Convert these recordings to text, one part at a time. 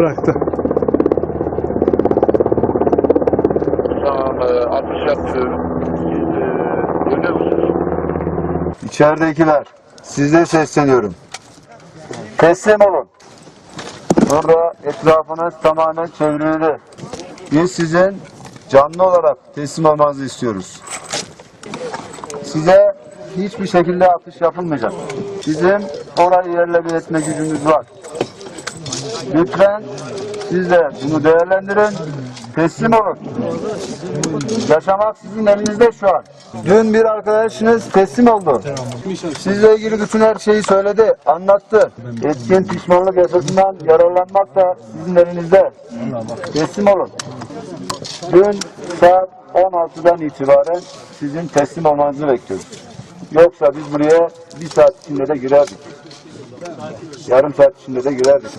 Bıraktı. E, e? İçeridekiler, size sesleniyorum. Teslim olun. Burada etrafınız tamamen çevrildi. Biz sizin canlı olarak teslim olmanızı istiyoruz. Size hiçbir şekilde atış yapılmayacak. Bizim orayı yerle bir etme gücümüz var. Lütfen siz de bunu değerlendirin. Teslim olun. Yaşamak sizin elinizde şu an. Dün bir arkadaşınız teslim oldu. Sizle ilgili bütün her şeyi söyledi, anlattı. Etkin pişmanlık esasından yararlanmak da sizin elinizde. Teslim olun. Dün saat 16'dan itibaren sizin teslim olmanızı bekliyoruz. Yoksa biz buraya bir saat içinde de girerdik. Yarım saat içinde de girerdik.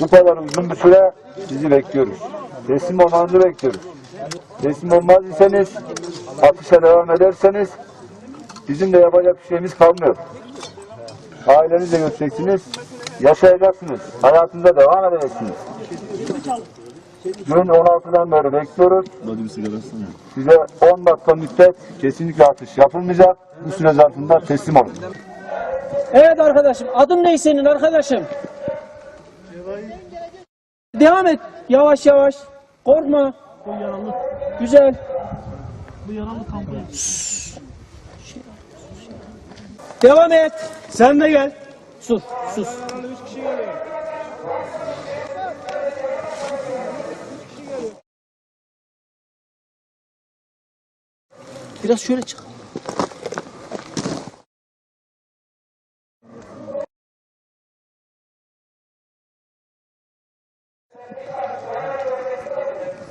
Bu kadar uzun bir süre sizi bekliyoruz. Teslim olmanızı bekliyoruz. Teslim olmaz iseniz, atışa devam ederseniz bizim de yapacak bir şeyimiz kalmıyor. Ailenizle görüşeceksiniz, yaşayacaksınız, hayatınıza devam edeceksiniz. Dün 16'dan beri bekliyoruz. Size 10 dakika müddet kesinlikle atış yapılmayacak. Bu süre zarfında teslim olun. Evet arkadaşım. Adın ne senin arkadaşım? Devam et. Yavaş yavaş. Korkma. Güzel. Devam et. Sen de gel. Sus, sus. Biraz şöyle çık.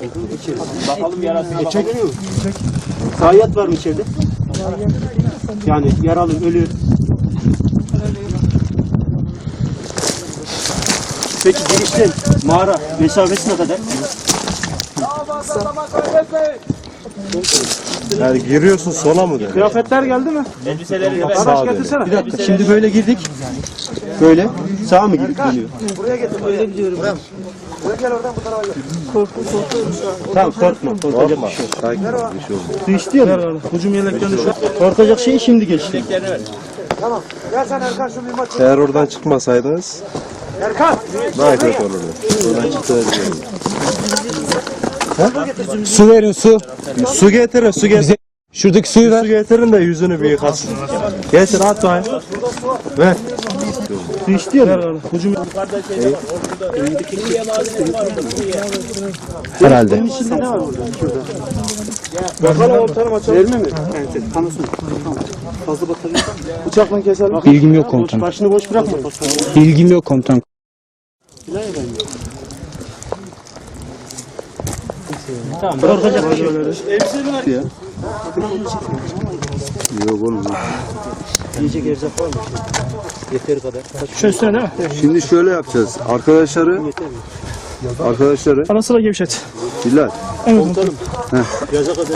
bakalım. Bakalım yarası. Çek. Çek. Zayiat var mı içeride? Yani yaralı, ölü. Peki girişten mağara mesafesi ne kadar? Yani giriyorsun sola mı? Kıyafetler geldi mi? Sağa dönüyor. Getirsene. Bir dakika şimdi böyle girdik. Böyle. Sağa mı girdik dönüyor? Tamam korkma. Korkacak bir şey yok. Sakin ol, bir şey olmaz. Su istiyor mu? Hücum yeleklerini şu. Korkacak şey şimdi geçti. Eğer oradan çıkmasaydınız daha kötü olurdu. Oradan gibi. Su verin su. Su getirin, su getirin. Şuradaki suyu Su ver. getirin de yüzünü bir yıkasın. Getir at bakayım. Ver. Su istiyor mu? Hücum Herhalde. Var. Bakalım ortalama açalım. Verme mi? Evet, kanasın. Tamam. Fazla batarya. Bıçakla keselim. Bilgim yok Boş, komutanım. başını boş bırakma. Bilgim yok komutanım. Korkacak bir şey yok. Yok oğlum. Yiyecek erzak var mı? Yeteri kadar. mi? Şimdi şöyle yapacağız. Arkadaşları arkadaşları Ara sıra gevşet. Bilal Yaza kadar.